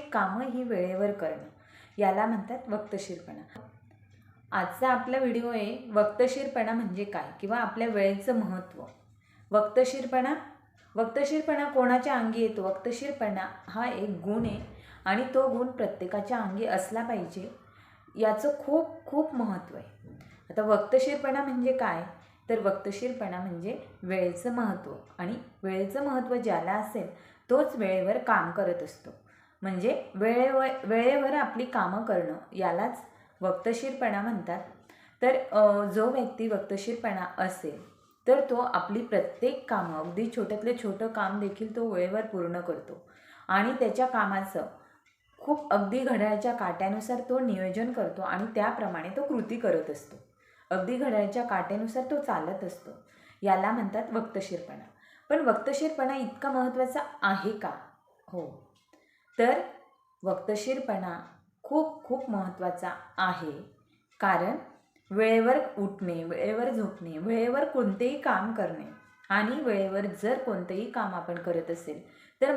प्रत्येक कामं ही वेळेवर करणं. याला म्हणतात वक्तशीरपणा. आजचा आपला व्हिडिओ आहे वक्तशीरपणा म्हणजे काय? किंवा आपल्या वेळेचं महत्त्व. वक्तशीरपणा? वक्तशीरपणा कोणाच्या अंगी येतो? वक्तशीरपणा हा एक गुण आहे आणि तो गुण प्रत्येकाच्या अंगी असला पाहिजे याचं खूप खूप महत्त्व आहे. आता वक्तशीरपणा म्हणजे काय? तर वक्तशीरपणा म्हणजे वेळेचं महत्त्व. आणि वेळेचं महत्त्व ज्याला असेल तोच वेळेवर काम करत असतो. म्हणजे वेळेवर वेळेवर आपली कामं करणं यालाच वक्तशीरपणा म्हणतात. तर जो व्यक्ती वक्तशीरपणा असेल तर तो आपली प्रत्येक कामं अगदी छोट्यातले छोटं काम देखील तो वेळेवर पूर्ण करतो. आणि त्याच्या कामाचं खूप अगदी घड्याळच्या काट्यानुसार तो नियोजन करतो आणि त्याप्रमाणे तो कृती करत असतो. अगदी घड्याळच्या काट्यानुसार तो चालत असतो. याला म्हणतात वक्तशीरपणा. पण वक्तशीरपणा इतका महत्त्वाचा आहे का? हो. तर वक्तशीरपणा खूप खूप महत्त्वाचा आहे. कारण वेळेवर उठणे वेळेवर झोपणे वेळेवर कोणतेही काम करणे आणि वेळेवर जर कोणतेही काम आपण करत असेल तर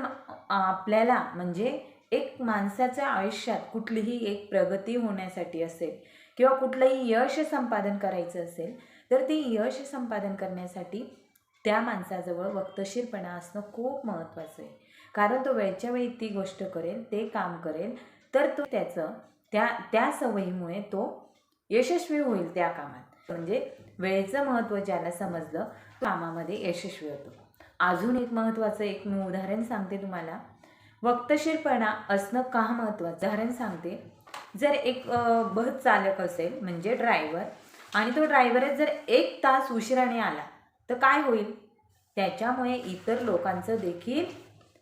आपल्याला म्हणजे एक माणसाच्या आयुष्यात कुठलीही एक प्रगती होण्यासाठी असेल किंवा कुठलंही यश संपादन करायचं असेल तर ते यश संपादन करण्यासाठी त्या माणसाजवळ वक्तशीरपणा असणं खूप महत्त्वाचं आहे. कारण तो वेळच्या वेळी ती गोष्ट करेल ते काम करेल तर तो त्याचं त्या त्या सवयीमुळे तो यशस्वी होईल त्या कामात. म्हणजे वेळेचं महत्त्व ज्याला समजलं तो कामामध्ये यशस्वी होतो. अजून एक महत्त्वाचं एक मी उदाहरण सांगते तुम्हाला. वक्तशीरपणा असणं का महत्त्वाचं? उदाहरण सांगते. जर एक बस चालक असेल म्हणजे ड्रायव्हर आणि तो ड्रायव्हरच जर एक तास उशिराने आला तर काय होईल? त्याच्यामुळे इतर लोकांचं देखील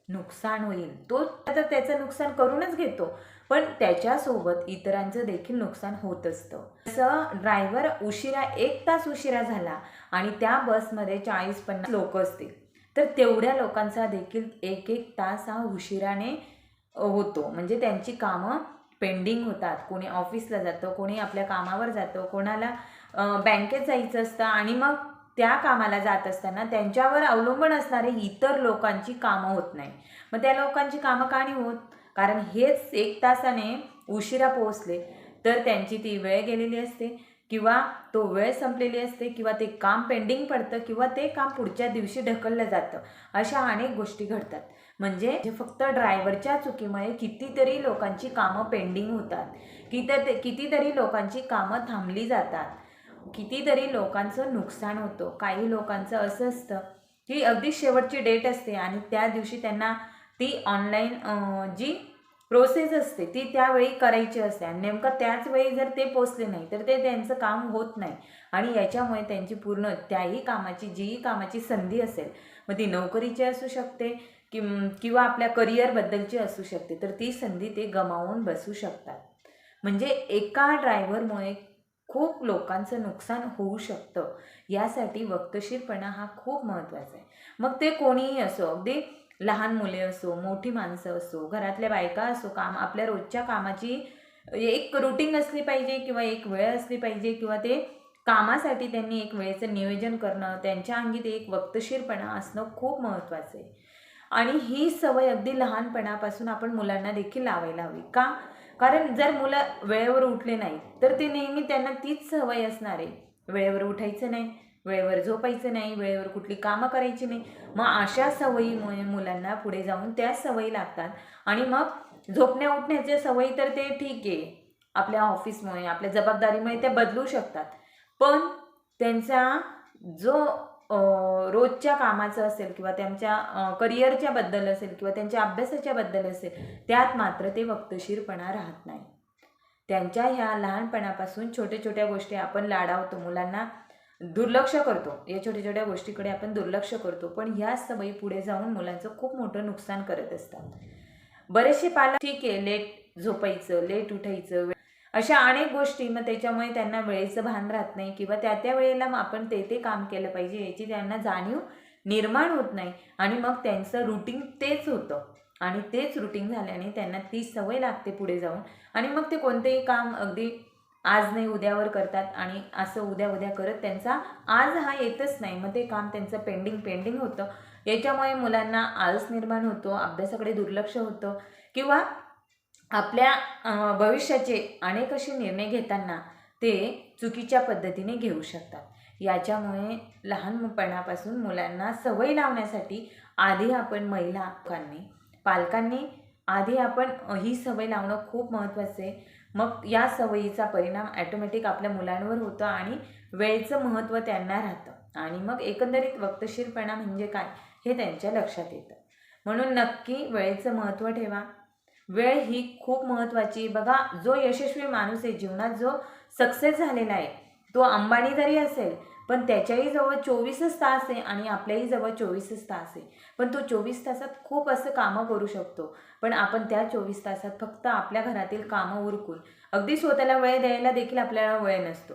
नुकसान होईल. तो आता त्याचं नुकसान करूनच घेतो. पण त्याच्यासोबत इतरांचं देखील नुकसान होत असतं. तसं ड्रायव्हर उशिरा एक तास उशिरा झाला आणि त्या बसमध्ये चाळीस पन्नास लोक असतील. तर तेवढ्या लोकांचा देखील एक एक तास हा उशिराने होतो. म्हणजे त्यांची कामं पेंडिंग होतात. कोणी ऑफिसला जातं कोणी आपल्या कामावर जातं कोणाला बँकेत जायचं असतं आणि मग त्या कामाला जात असताना त्यांच्यावर अवलंबून असणारे इतर लोकांची कामं होत नाही. मग त्या लोकांची कामं का नाही होत? कारण हेच एक तासाने उशिरा पोहोचले तर त्यांची ती वेळ गेलेली असते किंवा तो वेळ संपलेली असते किंवा ते काम पेंडिंग पडतं किंवा ते काम पुढच्या दिवशी ढकललं जातं अशा अनेक गोष्टी घडतात. म्हणजे जे फक्त ड्रायव्हरच्या चुकीमुळे कितीतरी लोकांची कामं पेंडिंग होतात किती कितीतरी लोकांची कामं थांबली जातात. कितीतरी लोकांचं नुकसान होतं. काही लोकांचं असं असतं की अगदी शेवटची डेट असते आणि त्या दिवशी त्यांना ती ऑनलाईन जी प्रोसेस असते ती त्यावेळी करायची असते. आणि नेमकं त्याच वेळी जर ते पोचले नाही तर ते त्यांचं काम होत नाही. आणि याच्यामुळे त्यांची पूर्ण त्याही कामाची जीही कामाची संधी असेल. मग ती नोकरीची असू शकते किं किंवा आपल्या करिअरबद्दलची असू शकते. तर ती संधी ते गमावून बसू शकतात. म्हणजे एका ड्रायव्हरमुळे खूप लोकांचं नुकसान होऊ शकतं. यासाठी वक्तशीरपणा हा खूप महत्त्वाचा आहे. मग ते कोणीही असो अगदी लहान मुले असो मोठी माणसं असो घरातल्या बायका असो काम आपल्या रोजच्या कामाची एक रुटीन असली पाहिजे किंवा एक वेळ असली पाहिजे किंवा ते कामासाठी त्यांनी एक वेळेचं नियोजन करणं त्यांच्या अंगी ते एक वक्तशीरपणा असणं खूप महत्त्वाचं आहे. आणि ही सवय अगदी लहानपणापासून आपण मुलांना देखील लावायला हवी. का? कारण जर मुलं वेळेवर उठले नाही तर ते नेहमी त्यांना तीच सवय असणार आहे. वेळेवर उठायचं नाही वेळेवर झोपायचं नाही वेळेवर कुठली कामं करायची नाही. मग अशा सवयीमुळे मुलांना पुढे जाऊन त्याच सवयी लागतात. आणि मग झोपण्या उठण्याच्या सवयी तर ते ठीक आहे. आपल्या ऑफिसमुळे आपल्या जबाबदारीमुळे त्या बदलू शकतात. पण त्यांचा जो रोजच्या कामाचं असेल किंवा त्यांच्या करिअरच्या बद्दल असेल किंवा त्यांच्या अभ्यासाच्या बद्दल असेल त्यात मात्र ते वक्तशीरपणा राहत नाही. त्यांच्या ह्या लहानपणापासून छोट्या छोट्या गोष्टी आपण लाडावतो मुलांना दुर्लक्ष करतो. या छोट्या छोट्या गोष्टीकडे आपण दुर्लक्ष करतो. पण ह्या सवयी पुढे जाऊन मुलांचं खूप मोठं नुकसान करत असतात. बरेचसे पालक ठीक आहे लेट झोपायचं लेट उठायचं वे- अशा अनेक गोष्टी मग त्याच्यामुळे त्यांना वेळेचं भान राहत नाही किंवा त्या त्या वेळेला मग आपण ते ते काम केलं पाहिजे याची त्यांना जाणीव निर्माण होत नाही. आणि मग त्यांचं रुटीन तेच होतं. आणि तेच रुटीन झाल्याने त्यांना ती सवय लागते पुढे जाऊन. आणि मग ते कोणतेही काम अगदी आज नाही उद्यावर करतात आणि असं उद्या उद्या करत त्यांचा आज हा येतच नाही. मग ते काम त्यांचं पेंडिंग पेंडिंग होतं. याच्यामुळे मुलांना आळस निर्माण होतो अभ्यासाकडे दुर्लक्ष होतं किंवा आपल्या भविष्याचे अनेक असे निर्णय घेताना ते चुकीच्या पद्धतीने घेऊ शकतात. याच्यामुळे लहानपणापासून मुलांना सवय लावण्यासाठी आधी आपण महिला लोकांनी पालकांनी आधी आपण ही सवय लावणं खूप महत्त्वाचं. आहे मग या सवयीचा परिणाम ॲटोमॅटिक आपल्या मुलांवर होतो आणि वेळेचं महत्त्व त्यांना राहतं. आणि मग एकंदरीत वक्तशीरपणा म्हणजे काय हे त्यांच्या लक्षात येतं. म्हणून नक्की वेळेचं महत्त्व ठेवा. वेळ ही खूप महत्त्वाची. बघा जो यशस्वी माणूस आहे जीवनात जो सक्सेस झालेला आहे तो अंबानी जरी असेल पण त्याच्याही जवळ चोवीसच तास आहे आणि आपल्याही जवळ चोवीसच तास आहे. पण तो चोवीस तासात खूप असं कामं करू शकतो. पण आपण त्या चोवीस तासात फक्त आपल्या घरातील कामं उरकून अगदी स्वतःला वेळ द्यायला देखील आपल्याला वेळ नसतो.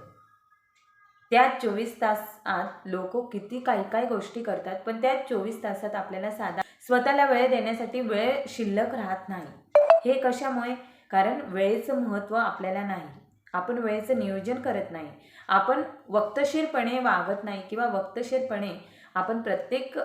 त्या चोवीस तासात लोक किती काही काही गोष्टी करतात पण त्या चोवीस तासात आपल्याला साधा स्वतःला वेळ देण्यासाठी वेळ शिल्लक राहत नाही. हे कशामुळे? कारण वेळेचं महत्त्व आपल्याला नाही. आपण वेळेचं नियोजन करत नाही. आपण वक्तशीरपणे वागत नाही किंवा वक्तशीरपणे आपण प्रत्येक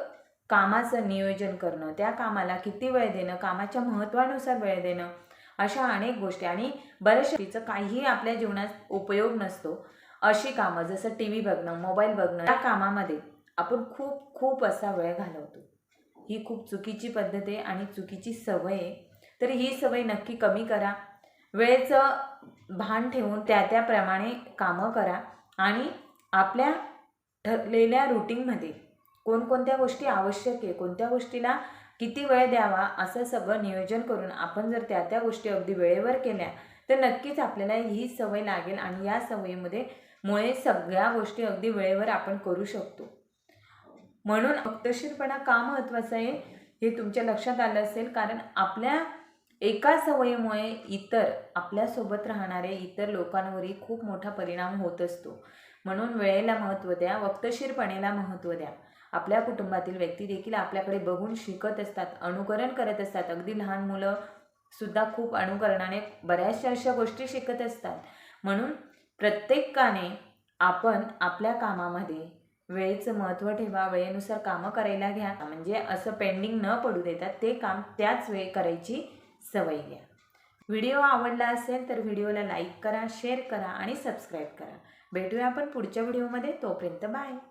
कामाचं नियोजन करणं त्या कामाला किती वेळ देणं कामाच्या महत्त्वानुसार वेळ देणं अशा अनेक गोष्टी. आणि बऱ्याचशा काहीही आपल्या जीवनात उपयोग नसतो. अशी कामं जसं टी व्ही बघणं मोबाईल बघणं या कामामध्ये आपण खूप खूप असा वेळ घालवतो. ही खूप चुकीची पद्धत आहे आणि चुकीची सवय आहे. तर ही सवय नक्की कमी करा. वेळेचं भान ठेवून त्या त्याप्रमाणे कामं करा आणि आपल्या ठरलेल्या रुटीनमध्ये कोणकोणत्या गोष्टी आवश्यक आहे कोणत्या गोष्टीला किती वेळ द्यावा असं सगळं नियोजन करून आपण जर त्या त्या गोष्टी अगदी वेळेवर केल्या तर नक्कीच आपल्याला ही सवय लागेल आणि या सवयीमध्ये मुळे सगळ्या गोष्टी अगदी वेळेवर आपण करू शकतो. म्हणून वक्तशीरपणा का महत्त्वाचं आहे हे तुमच्या लक्षात आलं असेल कारण आपल्या एका सवयीमुळे इतर आपल्यासोबत राहणाऱ्या इतर लोकांवरही खूप मोठा परिणाम होत असतो. म्हणून वेळेला महत्त्व द्या वक्तशीरपणेला महत्त्व द्या. आपल्या कुटुंबातील व्यक्ती देखील आपल्याकडे बघून शिकत असतात अनुकरण करत असतात. अगदी लहान मुलं सुद्धा खूप अनुकरणाने बऱ्याचशा अशा गोष्टी शिकत असतात. म्हणून प्रत्येकाने आपण आपल्या कामामध्ये वेळेचं महत्त्व ठेवा वेळेनुसार कामं करायला घ्या. म्हणजे असं पेंडिंग न पडू देता ते काम त्याच वेळी करायची सवय घ्या. व्हिडिओ आवडला असेल तर व्हिडिओला लाईक करा शेअर करा आणि सबस्क्राईब करा. भेटूया आपण पुढच्या व्हिडिओमध्ये. तोपर्यंत बाय.